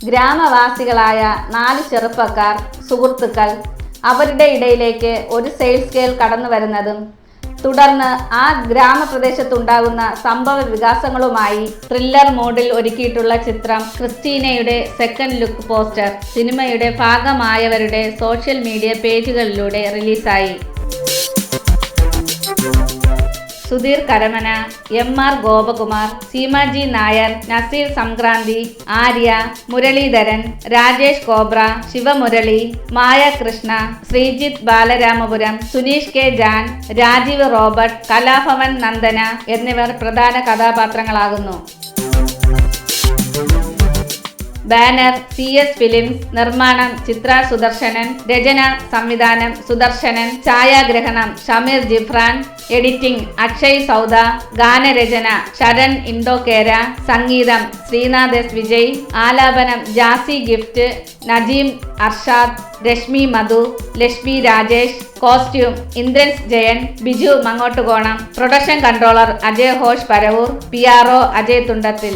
ഗ്രാമവാസികളായ നാല് ചെറുപ്പക്കാർ സുഹൃത്തുക്കൾ അവരുടെ ഇടയിലേക്ക് ഒരു സെയിൽസ് സ്കെയിൽ കടന്നു വരുന്നതും തുടർന്ന് ആ ഗ്രാമപ്രദേശത്തുണ്ടാകുന്ന സംഭവ വികാസങ്ങളുമായി ത്രില്ലർ മോഡിൽ ഒരുക്കിയിട്ടുള്ള ചിത്രം ക്രിസ്റ്റീനയുടെ സെക്കൻഡ് ലുക്ക് പോസ്റ്റർ സിനിമയുടെ ഭാഗമായവരുടെ സോഷ്യൽ മീഡിയ പേജുകളിലൂടെ റിലീസായി Sudheer Karamana M R Gopakumar Seemaji Nair Naseer Sankranthi Arya Muraleedharan Rajesh Cobra Sivamurali Maya Krishna Sreejith Balaramapuram Suneesh K Jan Rajeev Robert Kalabhavan Nandana എന്നിവർ പ്രധാന കഥാപാത്രങ്ങളാകുന്നു. Banner C S films നിർമ്മാണം ചിത്ര സുദർശനൻ രചന സംവിധാനം സുദർശനൻ ഛായാഗ്രഹണം Shameer Jifran editing Akshay Sauda ഗാനരചന ശരൺ ഇൻഡോകേര സംഗീതം ശ്രീനാഥ് എസ് വിജയ് ആലാപനം Jassie Gift Najeem Arshad Reshmi Madhu Lakshmi Rajesh costume Indrans Jayan Biju Mangottukonam production controller Ajay Ghosh Paravur P R O Ajay Thundathil.